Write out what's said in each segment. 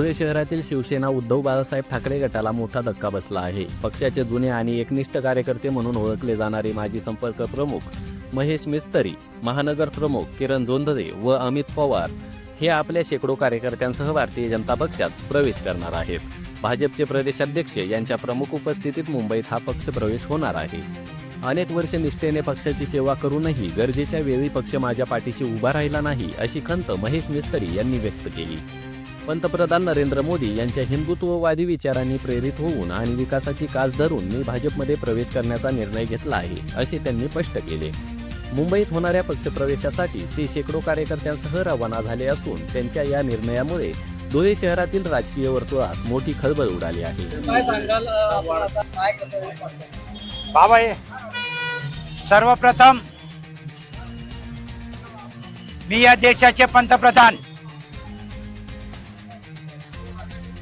धुळे शहरातील शिवसेना उद्धव बाळासाहेब ठाकरे गटाला मोठा धक्का बसला आहे. पक्षाचे जुने आणि एकनिष्ठ कार्यकर्ते म्हणून ओळखले जाणारे माजी संपर्क प्रमुख महेश मिस्तरी महानगर प्रमुख किरण जोंधरे व अमित पवार हे आपल्या शेकडो कार्यकर्त्यांसह भारतीय जनता पक्षात प्रवेश करणार आहेत. भाजपचे प्रदेशाध्यक्ष यांच्या प्रमुख उपस्थितीत मुंबईत हा पक्ष प्रवेश होणार आहे. अनेक वर्ष निष्ठेने पक्षाची सेवा करूनही गरजेच्या वेळी पक्ष माझ्या पाठीशी उभा राहिला नाही अशी खंत महेश मिस्तरी यांनी व्यक्त केली. पंतप्रधान नरेंद्र मोदी यांच्या हिंदुत्ववादी विचारांनी प्रेरित होऊन आणि विकासाची कास धरून मी भाजपमध्ये प्रवेश करण्याचा निर्णय घेतला आहे असे त्यांनी स्पष्ट केले. मुंबईत होणाऱ्या पक्षप्रवेशासाठी ते शेकडो कार्यकर्त्यांसह रवाना झाले असून त्यांच्या या निर्णयामुळे धुळे शहरातील राजकीय वर्तुळात मोठी खळबळ उडाली आहे. बाबा सर्वप्रथम मी या देशाचे पंतप्रधान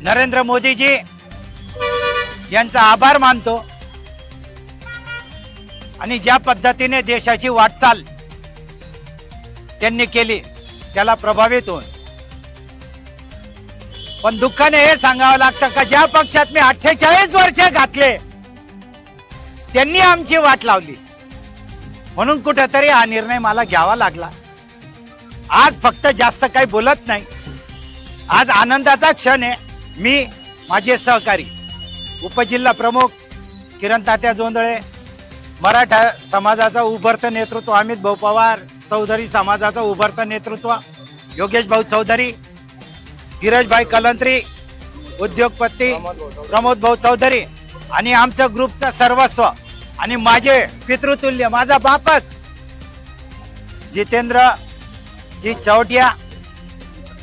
नरेंद्र मोदीजी यांचा आभार मानतो. आणि ज्या पद्धतीने देशाची वाटचाल त्यांनी केली त्याला प्रभावित होऊन. पण दुःखाने हे सांगावं लागतं का ज्या पक्षात मी अठ्ठेचाळीस वर्ष घातले त्यांनी आमची वाट लावली. म्हणून कुठेतरी हा निर्णय मला घ्यावा लागला. आज फक्त जास्त काही बोलत नाही. आज आनंदाचा क्षण आहे. मी माझे सहकारी उपजिल्हा प्रमुख किरण तात्या जोंदळे मराठा समाजाचं उभरतं नेतृत्व अमित भाऊ पवार चौधरी समाजाचं उभरतं नेतृत्व योगेश भाऊ चौधरी धीरजभाई कलंत्री उद्योगपती प्रमोद भाऊ चौधरी आणि आमच्या ग्रुपचा सर्वस्व आणि माझे पितृतुल्य माझा बापच जितेंद्र जी चौटिया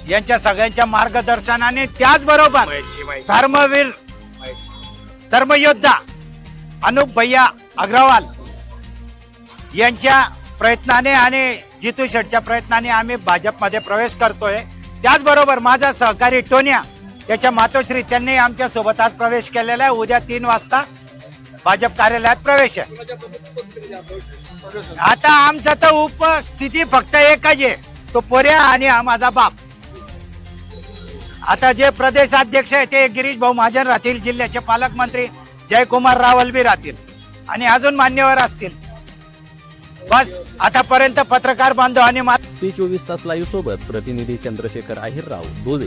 यांच्या सगळ्यांच्या मार्गदर्शनाने त्याचबरोबर धर्मवीर धर्मयोद्धा अनुप भैया अग्रवाल यांच्या प्रयत्नाने आणि जितू शेटच्या प्रयत्नाने आम्ही भाजपमध्ये प्रवेश करतोय. त्याचबरोबर माझा सहकारी टोनिया त्याच्या मातोश्री त्यांनी आमच्यासोबत आज प्रवेश केलेला आहे. उद्या तीन वाजता भाजप कार्यालयात प्रवेश आहे. आता आमचा तर उपस्थिती फक्त एकच आहे. तो पोऱ्या आणि हा माझा बाप. आता जे प्रदेशाध्यक्ष आहे ते गिरीश भाऊ महाजन राहतील जिल्ह्याचे पालकमंत्री जयकुमार रावल बी राहतील आणि अजून मान्यवर असतील. बस आतापर्यंत पत्रकार बांधव आणि मा- चोवीस तास लाईव्ह सोबत प्रतिनिधी चंद्रशेखर आहिरराव बोले